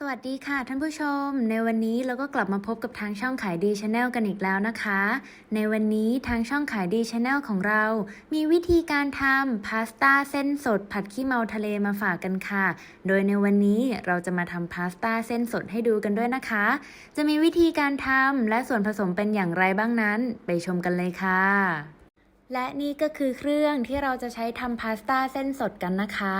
สวัสดีค่ะท่านผู้ชม ในวันนี้เราก็กลับมาพบกับทางช่องขายดีชาแนลกันอีกแล้วนะคะ ในวันนี้ทางช่องขายดีชาแนลของเรา มีวิธีการทำพาสต้าเส้นสดผัดขี้เมาทะเลมาฝากกันค่ะ โดยในวันนี้เราจะมาทำพาสต้าเส้นสดให้ดูกันด้วยนะคะ จะมีวิธีการทำและส่วนผสมเป็นอย่างไรบ้างนั้น ไปชมกันเลยค่ะและนี่ก็คือเครื่องที่เราจะใช้ทำพาสต้าเส้นสดกันนะคะ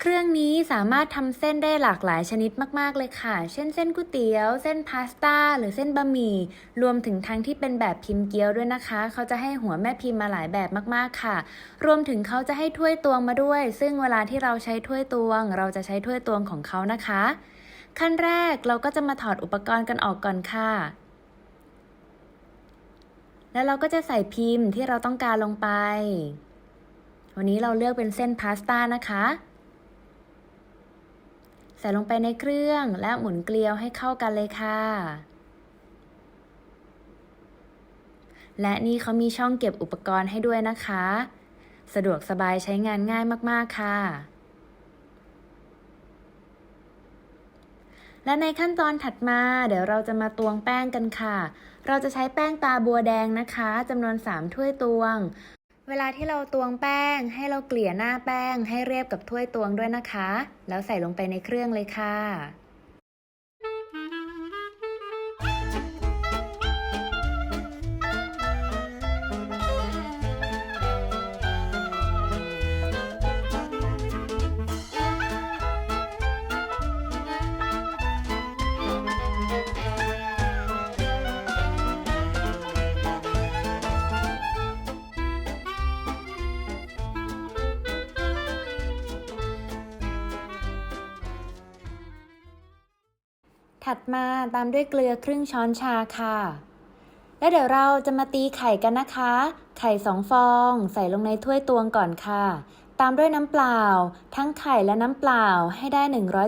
เครื่องนี้สามารถทำเส้นได้หลากหลายชนิดมาก ๆ เลยค่ะ เช่นเส้นก๋วยเตี๋ยว เส้นพาสต้า หรือเส้นบะหมี่ รวมถึงทั้งที่เป็นแบบพิมพ์เกี๊ยวด้วยนะคะ เขาจะให้หัวแม่พิมพ์มาหลายแบบมากๆค่ะ รวมถึงเขาจะให้ถ้วยตวงมาด้วย ซึ่งเวลาที่เราใช้ถ้วยตวง เราจะใช้ถ้วยตวงของเขานะคะ ขั้นแรกเราก็จะมาถอดอุปกรณ์กันออกก่อนค่ะแล้วเราก็จะใส่พิมพ์ที่เราต้องการลงไป วันนี้เราเลือกเป็นเส้นพาสต้านะคะ ใส่ลงไปในเครื่องและหมุนเกลียวให้เข้ากันเลยค่ะ และนี่เขามีช่องเก็บอุปกรณ์ให้ด้วยนะคะ สะดวกสบายใช้งานง่ายมากๆค่ะ และในขั้นตอนถัดมาเดี๋ยวเราจะมาตวงแป้งกันค่ะ เราจะใช้แป้งตาบัวแดงนะคะจำนวน 3 ถ้วยตวง เวลาที่เราตวงแป้ง ให้เราเกลี่ยหน้าแป้งให้เรียบกับถ้วยตวงด้วยนะคะ แล้วใส่ลงไปในเครื่องเลยค่ะ ถัดมาตามด้วยเกลือครึ่งช้อนชาค่ะ แล้วเดี๋ยวเราจะมาตีไข่กันนะคะ ไข่สองฟอง ใส่ลงในถ้วยตวงก่อนค่ะ ตามด้วยน้ำเปล่า ทั้งไข่และน้ำเปล่าให้ได้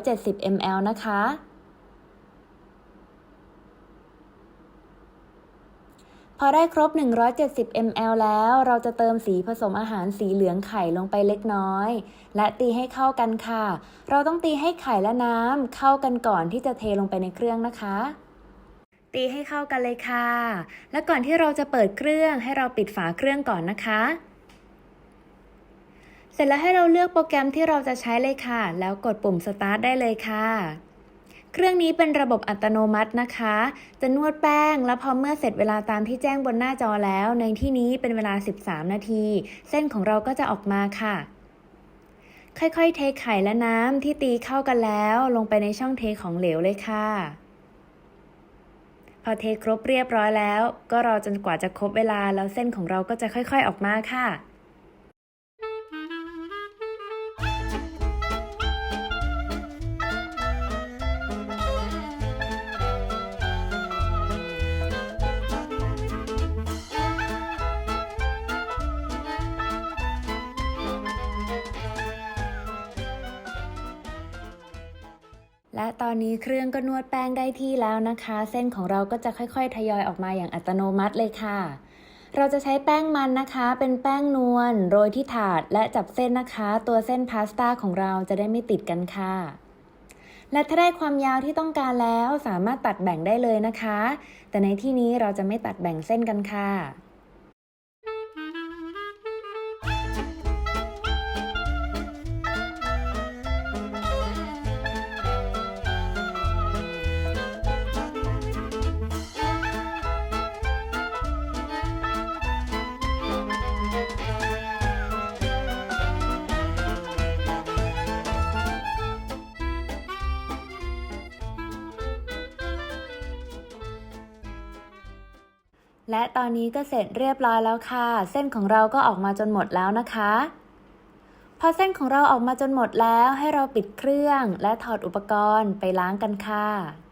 170 ml นะคะ พอได้ครบ 170 ml แล้ว เราจะเติมสีผสมอาหารสีเหลืองไข่ลงไปเล็กน้อย และตีให้เข้ากันค่ะ เราต้องตีให้ไข่และน้ำเข้ากันก่อนที่จะเทลงไปในเครื่องนะคะ ตีให้เข้ากันเลยค่ะ และก่อนที่เราจะเปิดเครื่องให้เราปิดฝาเครื่องก่อนนะคะ เสร็จแล้วให้เราเลือกโปรแกรมที่เราจะใช้เลยค่ะ แล้วกดปุ่ม start ได้เลยค่ะ เครื่องนี้เป็นระบบอัตโนมัตินะคะ จะนวดแป้ง แล้วพอเมื่อเสร็จเวลาตามที่แจ้งบนหน้าจอแล้ว ในที่นี้เป็นเวลา 13 นาที เส้นของเราก็จะออกมาค่ะ ค่อยๆ เทไข่และน้ำที่ตีเข้ากันแล้ว ลงไปในช่องเทของเหลวเลยค่ะ พอเทครบเรียบร้อยแล้ว ก็รอจนกว่าจะครบเวลาแล้วเส้นของเราก็จะค่อย ๆ ออกมาค่ะ และตอนนี้เครื่องก็นวดแป้งได้ที่แล้วนะคะ เส้นของเราก็จะค่อยๆ ทยอยออกมาอย่างอัตโนมัติเลยค่ะ เราจะใช้แป้งมันนะคะ เป็นแป้งนวลโรยที่ถาดและจับเส้นนะคะ ตัวเส้นพาสต้าของเราจะได้ไม่ติดกันค่ะ และถ้าได้ความยาวที่ต้องการแล้วสามารถตัดแบ่งได้เลยนะคะ แต่ในที่นี้เราจะไม่ตัดแบ่งเส้นกันค่ะ และตอนนี้ก็เสร็จเรียบร้อยแล้วค่ะ เส้นของเราก็ออกมาจนหมดแล้วนะคะ พอเส้นของเราออกมาจนหมดแล้วให้เราปิดเครื่อง และถอดอุปกรณ์ไปล้างกันค่ะ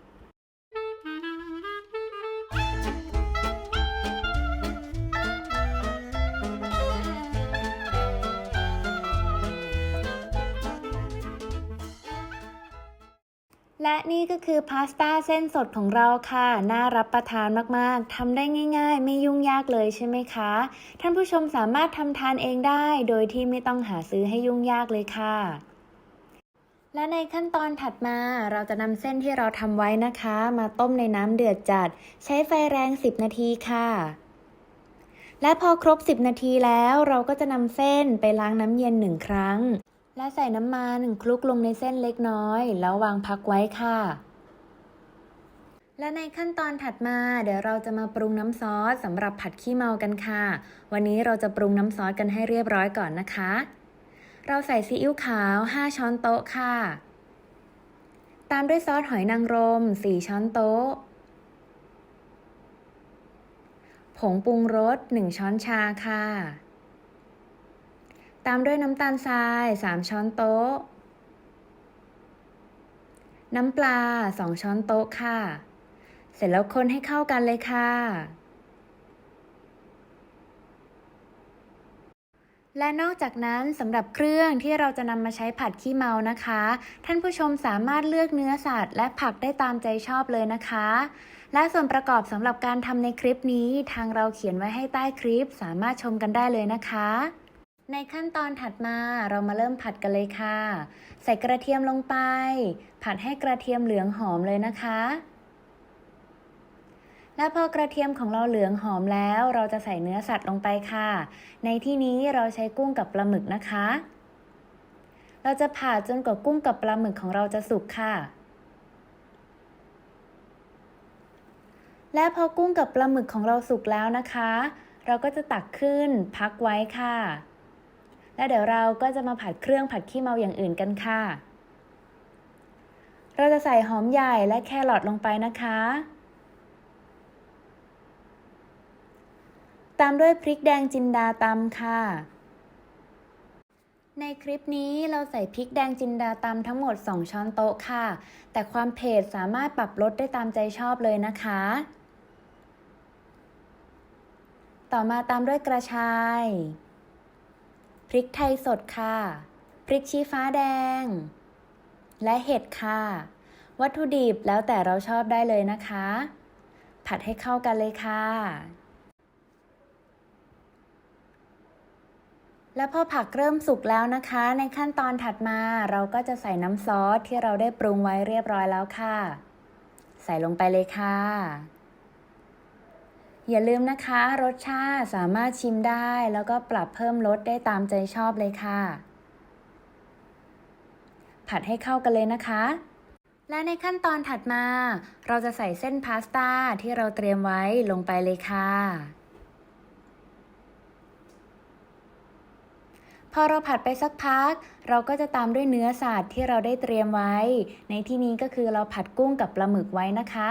และนี่ก็คือพาสต้าเส้นสดของเราค่ะ น่ารับประทานมากๆ ทำได้ง่ายๆ ไม่ยุ่งยากเลยใช่ไหมคะ ท่านผู้ชมสามารถทำทานเองได้ โดยที่ไม่ต้องหาซื้อให้ยุ่งยากเลยค่ะ และในขั้นตอนถัดมาเราจะนำเส้นที่เราทำไว้นะคะ มาต้มในน้ำเดือดจัด ใช้ไฟแรง 10 นาทีค่ะและพอครบ 10 นาทีแล้วเราก็จะนำเส้นไปล้างน้ำเย็นหนึ่งครั้ง และใส่น้ำมันคลุกลงในเส้นเล็กน้อย แล้ววางพักไว้ค่ะ และในขั้นตอนถัดมาเดี๋ยวเราจะมาปรุงน้ำซอสสำหรับผัดขี้เมากันค่ะ วันนี้เราจะปรุงน้ำซอสกันให้เรียบร้อยก่อนนะคะ เราใส่ซีอิ๊วขาว 5 ช้อนโต๊ะค่ะ ตามด้วยซอสหอยนางรม 4 ช้อนโต๊ะ ผงปรุงรส 1 ช้อนชาค่ะ ตามด้วยน้ำตาลทราย 3 ช้อนโต๊ะ น้ำปลา 2 ช้อนโต๊ะค่ะ เสร็จแล้วคนให้เข้ากันเลยค่ะ และนอกจากนั้นสำหรับเครื่องที่เราจะนำมาใช้ผัดขี้เมานะคะ ท่านผู้ชมสามารถเลือกเนื้อสัตว์และผักได้ตามใจชอบเลยนะคะ และส่วนประกอบสำหรับการทำในคลิปนี้ ทางเราเขียนไว้ให้ใต้คลิปสามารถชมกันได้เลยนะคะ ในขั้นตอนถัดมาเรามาเริ่มผัดกันเลยค่ะ ใส่กระเทียมลงไป ผัดให้กระเทียมเหลืองหอมเลยนะคะ และพอกระเทียมของเราเหลืองหอมแล้ว เราจะใส่เนื้อสัตว์ลงไปค่ะ ในที่นี้เราใช้กุ้งกับปลาหมึกนะคะ เราจะผ่าจนกว่ากุ้งกับปลาหมึกของเราจะสุกค่ะ และพอกุ้งกับปลาหมึกของเราสุกแล้วนะคะ เราก็จะตักขึ้นพักไว้ค่ะ และเดี๋ยวเราก็จะมาผัดเครื่องผัดขี้เมาอย่างอื่นกันค่ะ เราจะใส่หอมใหญ่และแครอทลงไปนะคะ ตามด้วยพริกแดงจินดาตำค่ะ ในคลิปนี้เราใส่พริกแดงจินดาตำทั้งหมด 2 ช้อนโต๊ะค่ะ แต่ความเผ็ดสามารถปรับลดได้ตามใจชอบเลยนะคะ ต่อมาตามด้วยกระชาย พริกไทยสดค่ะ พริกชี้ฟ้าแดง และเห็ดค่ะ วัตถุดิบแล้วแต่เราชอบได้เลยนะคะ ผัดให้เข้ากันเลยค่ะ และพอผักเริ่มสุกแล้วนะคะ ในขั้นตอนถัดมาเราก็จะใส่น้ำซอสที่เราได้ปรุงไว้เรียบร้อยแล้วค่ะ ใส่ลงไปเลยค่ะ อย่าลืมนะคะรสชาติสามารถชิมได้ แล้วก็ปรับเพิ่มรสได้ตามใจชอบเลยค่ะ ผัดให้เข้ากันเลยนะคะ และในขั้นตอนถัดมา เราจะใส่เส้นพาสต้าที่เราเตรียมไว้ลงไปเลยค่ะ พอเราผัดไปสักพัก เราก็จะตามด้วยเนื้อสัตว์ที่เราได้เตรียมไว้ ในที่นี้ก็คือเราผัดกุ้งกับปลาหมึกไว้นะคะ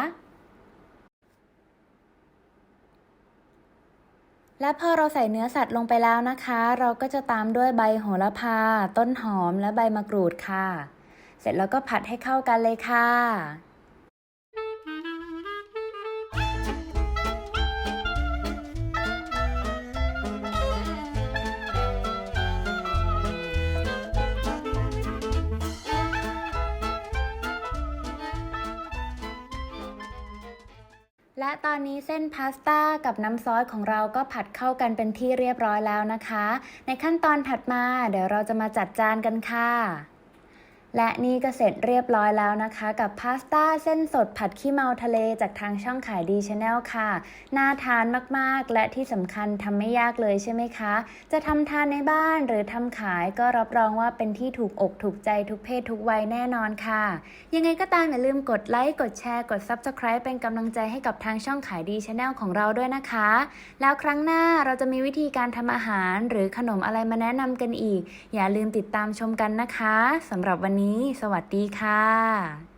และพอเราใส่เนื้อสัตว์ลงไปแล้วนะคะ เราก็จะตามด้วยใบโหระพา ต้นหอมและใบมะกรูดค่ะ เสร็จแล้วก็ผัดให้เข้ากันเลยค่ะ และตอนนี้เส้นพาสต้ากับน้ำซอสของเราก็ผัดเข้ากันเป็นที่เรียบร้อยแล้วนะคะ ในขั้นตอนถัดมาเดี๋ยวเราจะมาจัดจานกันค่ะ และนี่ก็เสร็จเรียบร้อยแล้วนะคะ กับพาสต้าเส้นสดผัดขี้เมาทะเลจากทางช่องขายดีชาแนลค่ะ น่าทานมากๆ และที่สำคัญทำไม่ยากเลยใช่ไหมคะ จะทำทานในบ้านหรือทำขายก็รับรองว่าเป็นที่ถูกอกถูกใจทุกเพศทุกวัยแน่นอนค่ะ ยังไงก็ตามอย่าลืมกดไลค์กดแชร์กด Subscribe เป็นกำลังใจให้กับทางช่องขายดีชาแนลของเราด้วยนะคะ แล้วครั้งหน้าเราจะมีวิธีการทำอาหาร หรือขนมอะไรมาแนะนำกันอีก อย่าลืมติดตามชมกันนะคะสำหรับวันนี้สวัสดีค่ะ